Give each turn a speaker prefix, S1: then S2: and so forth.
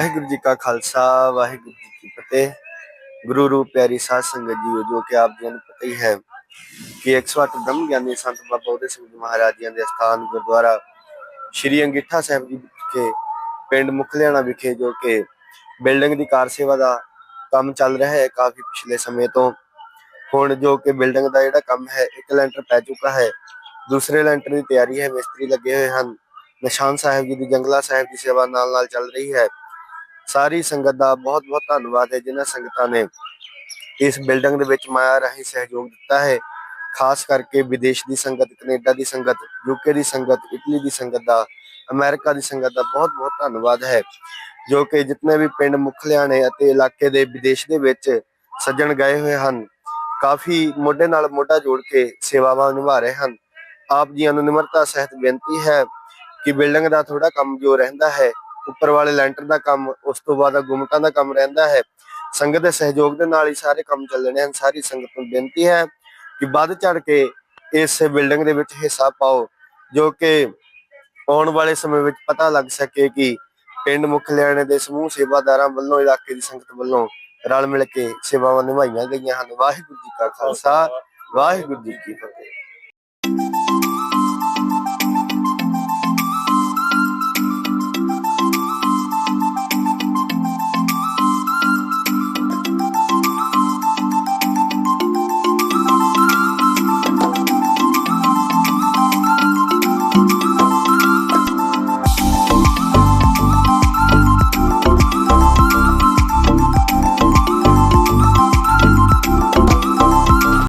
S1: ਵਾਹਿਗੁਰੂ ਜੀ ਕਾ ਖਾਲਸਾ, ਵਾਹਿਗੁਰੂ ਜੀ ਕੀ ਫਤਿਹ। ਗੁਰੂ ਰੂਪ ਪਿਆਰੀ ਸਾਧ ਸੰਗਤ ਜੀ, ਜੋ ਕਿ ਆਪ ਜੀ ਨੂੰ ਪਤਾ ਹੀ ਹੈ ਕਿ 108 ਬ੍ਰਹਮ ਗਿਆਨੀ ਸੰਤ ਬਾਬਾ ਉਹਦੇ ਸਿੰਘ ਜੀ ਮਹਾਰਾਜ ਜੀ ਦੇ ਸਥਾਨ ਗੁਰਦੁਆਰਾ ਸ਼੍ਰੀ ਅੰਗਿੱਠਾ ਸਾਹਿਬ ਜੀ ਵਿਖੇ, ਪਿੰਡ ਮੁਖਲਿਆਣਾ ਵਿਖੇ, ਜੋ ਕਿ ਬਿਲਡਿੰਗ ਦੀ ਕਾਰ ਸੇਵਾ ਦਾ ਕੰਮ ਚੱਲ ਰਿਹਾ ਹੈ ਕਾਫੀ ਪਿਛਲੇ ਸਮੇਂ ਤੋਂ। ਹੁਣ ਜੋ ਕਿ ਬਿਲਡਿੰਗ ਦਾ ਜਿਹੜਾ ਕੰਮ ਹੈ, ਇੱਕ ਲੈਂਟਰ ਪੈ ਚੁੱਕਾ ਹੈ। ਦੂਸਰੇ ਲੈਂਟਰ ਦੀ ਤਿਆਰੀ ਹੈ, ਮਿਸਤਰੀ ਲੱਗੇ ਹੋਏ ਹਨ। ਨਿਸ਼ਾਨ ਸਾਹਿਬ ਜੀ ਦੀ ਜੰਗਲਾ ਸਾਹਿਬ ਦੀ ਸੇਵਾ ਨਾਲ ਨਾਲ ਚੱਲ ਰਹੀ ਹੈ। ਸਾਰੀ ਸੰਗਤ ਦਾ ਬਹੁਤ ਬਹੁਤ ਧੰਨਵਾਦ ਹੈ ਜਿਨ੍ਹਾਂ ਸੰਗਤਾਂ ਨੇ ਇਸ ਬਿਲਡਿੰਗ ਦੇ ਵਿੱਚ ਮਾਇਆ ਰਾਹੀਂ ਸਹਿਯੋਗ ਦਿੱਤਾ ਹੈ ਖਾਸ ਕਰਕੇ ਵਿਦੇਸ਼ ਦੀ ਸੰਗਤ ਕੈਨੇਡਾ ਦੀ ਸੰਗਤ ਯੂਕੇ ਦੀ ਸੰਗਤ ਇਟਲੀ ਦੀ ਸੰਗਤ ਦਾ ਅਮਰੀਕਾ ਦੀ ਸੰਗਤ ਦਾ ਬਹੁਤ ਬਹੁਤ ਧੰਨਵਾਦ ਹੈ ਜੋ ਕਿ ਜਿਤਨੇ ਵੀ ਪਿੰਡ ਮੁਖਲਿਆਣੇ ਅਤੇ ਇਲਾਕੇ ਦੇ ਵਿਦੇਸ਼ ਦੇ ਵਿੱਚ ਸੱਜਣ ਗਏ ਹੋਏ ਹਨ ਕਾਫੀ ਮੋਢੇ ਨਾਲ ਮੋਢਾ ਜੋੜ ਕੇ ਸੇਵਾਵਾਂ ਨਿਭਾ ਰਹੇ ਹਨ ਆਪ ਜੀਆਂ ਨੂੰ ਨਿਮਰਤਾ ਸਹਿਤ ਬੇਨਤੀ ਹੈ ਕਿ ਬਿਲਡਿੰਗ ਦਾ ਥੋੜਾ ਕੰਮ ਜੋ ਰਹਿੰਦਾ ਹੈ ਉੱਪਰ ਵਾਲੇ ਲੈਂਟਰ ਦਾ ਕੰਮ, ਉਸ ਤੋਂ ਬਾਅਦ ਗੁਮਟਾਂ ਦਾ ਕੰਮ ਰਹਿੰਦਾ ਹੈ। ਸੰਗਤ ਦੇ ਸਹਿਯੋਗ ਦੇ ਨਾਲ ਹੀ ਸਾਰੇ ਕੰਮ ਚੱਲਣੇ ਹਨ। ਸਾਰੀ ਸੰਗਤ ਨੂੰ ਬੇਨਤੀ ਹੈ ਕਿ ਵੱਧ ਚੜ ਕੇ ਇਸ ਬਿਲਡਿੰਗ ਦੇ ਵਿੱਚ ਹਿੱਸਾ ਪਾਓ, ਜੋ ਕਿ ਆਉਣ ਵਾਲੇ ਸਮੇਂ ਵਿੱਚ ਪਤਾ ਲੱਗ ਸਕੇ ਕਿ ਪਿੰਡ ਮੁੱਖ ਮੁਖਲਿਆਣੇ ਦੇ ਸਮੂਹ ਸੇਵਾਦਾਰਾਂ ਵੱਲੋਂ, ਇਲਾਕੇ ਦੀ ਸੰਗਤ ਵੱਲੋਂ ਰਲ ਮਿਲ ਕੇ ਸੇਵਾਵਾਂ ਨਿਭਾਈਆਂ ਗਈਆਂ ਹਨ। ਵਾਹਿਗੁਰੂ ਜੀ ਕਾ ਖਾਲਸਾ, ਵਾਹਿਗੁਰੂ ਜੀ ਕੀ ਫਤਿਹ।